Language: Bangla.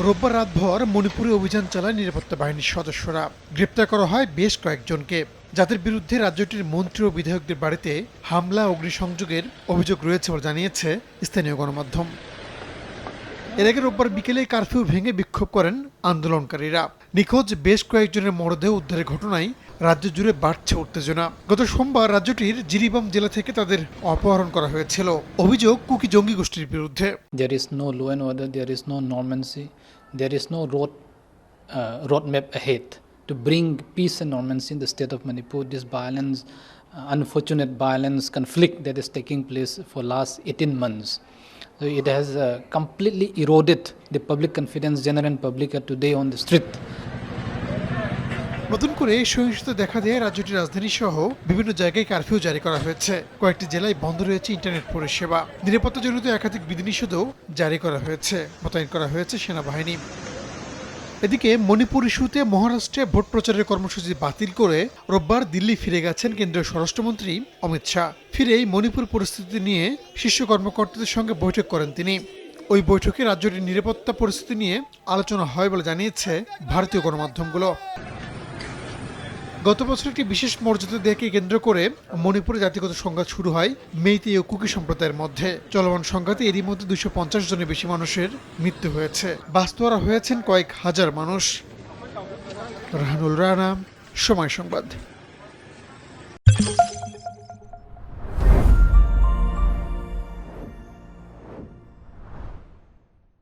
রোববার রাতভর মণিপুরে অভিযান চালায় নিরাপত্তা বাহিনীর সদস্যরা। গ্রেপ্তার করা হয় বেশ কয়েকজনকে। যাদের বিরুদ্ধে রাজ্যটির মন্ত্রী ও বিধায়কদের বাড়িতে হামলা অগ্নিসংযোগের অভিযোগ রয়েছে বলে জানিয়েছে স্থানীয় গণমাধ্যম। এর আগে রোববার বিকেলে কারফিউ ভেঙে বিক্ষোভ করেন আন্দোলনকারীরা। নিখোঁজ বেশ কয়েকজনের মরদেহ উদ্ধারের ঘটনায় রাজ্য জুড়ে বাড়ছে উত্তেজনা। গত সোমবার রাজ্যটির জিরিবাম জেলা থেকে তাদের অপহরণ করা হয়েছিল। অভিযোগ, কুকি জঙ্গি গোষ্ঠীর বিরুদ্ধে। There is no law and order there is no normalcy there is no road road map head to bring peace and normalcy in the state of Manipur this violence unfortunate violence conflict that is taking place for last eighteen months It has uh, completely eroded the public confidence, general public are today on the street. নতুন করে সহিংসতা দেখা দিয়ে রাজ্যটির রাজধানী সহ বিভিন্ন জায়গায় কারফিউ জারি করা হয়েছে। কয়েকটি জেলায় বন্ধ রয়েছে ইন্টারনেট পরিষেবা। নিরাপত্তাজনিত একাধিক বিধিনিষেধও জারি করা হয়েছে। মোতায়েন করা হয়েছে সেনাবাহিনী। এদিকে মণিপুর ইস্যুতে মহারাষ্ট্রে ভোট প্রচারের কর্মসূচি বাতিল করে রোববার দিল্লি ফিরে গেছেন কেন্দ্রীয় স্বরাষ্ট্রমন্ত্রী অমিত শাহ। ফিরেই মণিপুর পরিস্থিতি নিয়ে শীর্ষ কর্মকর্তাদের সঙ্গে বৈঠক করেন তিনি। ওই বৈঠকে রাজ্যটির নিরাপত্তা পরিস্থিতি নিয়ে আলোচনা হয় বলে জানিয়েছে ভারতীয় গণমাধ্যমগুলো। গত বছর একটি বিশেষ মর্যাদা দেখে কেন্দ্র করে মণিপুরে জাতিগত সংঘাত শুরু হয় মেইতি ও কুকি সম্প্রদায়ের মধ্যে। চলমান সংঘাতে এরই মধ্যে দুশো পঞ্চাশ জনের বেশি মানুষের মৃত্যু হয়েছে। বাস্তবরা হয়েছেন কয়েক হাজার মানুষ। রাহানুল রানা, সময় সংবাদ।